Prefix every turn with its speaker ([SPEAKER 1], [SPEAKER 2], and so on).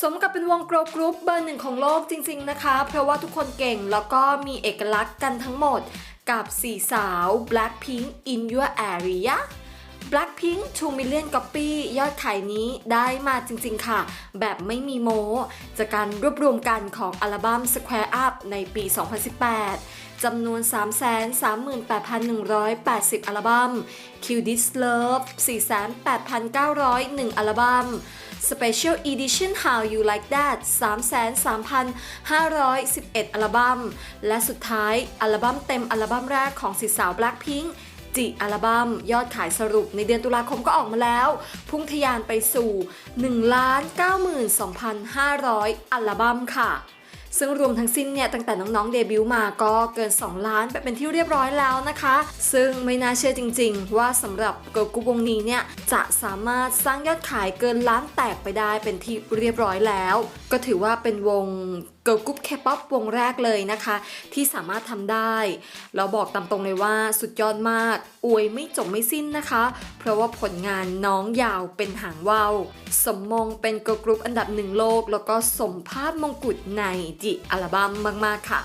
[SPEAKER 1] สมกับเป็นวงโกรกรุ๊ปเบอร์หนึ่งของโลกจริงๆนะคะ เพราะว่าทุกคนเก่งแล้วก็มีเอกลักษณ์กันทั้งหมดกับสี่สาว Blackpink in your area Blackpink 2 million copy ยอดขายนี้ได้มาจริงๆค่ะ แบบไม่มีโม้ จากการรวบรวมกันของอัลบั้ม Square Up ในปี 2018 จำนวน 338,180 อัลบั้ม Q This Love 48,901 อัลบั้ม Special Edition How You Like That 33,511 อัลบั้ม และสุดท้ายอัลบั้มเต็มอัลบั้มแรกของสีสาว Blackpink จิอัลบั้มยอดขายสรุปในเดือนตุลาคมก็ออกมาแล้ว พุ่งทะยานไปสู่1,92,500 อัลบั้มค่ะ ซึ่งรวมทั้งสิ้นเนี่ยตั้งแต่น้องๆเดบิวต์มาก็เกิน 2 ล้านไปเป็นที่เรียบร้อยแล้วนะคะ ซึ่งไม่น่าเชื่อจริงๆ ว่าสำหรับเกิร์ลกรุ๊ปวงนี้เนี่ยจะสามารถสร้างยอดขายเกินล้านแตกไปได้เป็นที่เรียบร้อยแล้ว ก็ถือว่าเป็นวง กิร์ลกรุ๊ปเคป๊อปวงแรกเลยนะคะ ที่สามารถทำได้เราบอกตามตรงเลยว่าสุดยอดมาก อวยไม่จบไม่สิ้นนะคะ เพราะว่าผลงานน้องยาวเป็นหางว่าวสมมงเป็นเกิร์ลกรุ๊ปอันดับหนึ่งโลก แล้วก็สมภาพมงกุฎในจิอัลบั้มมาก ๆ ค่ะ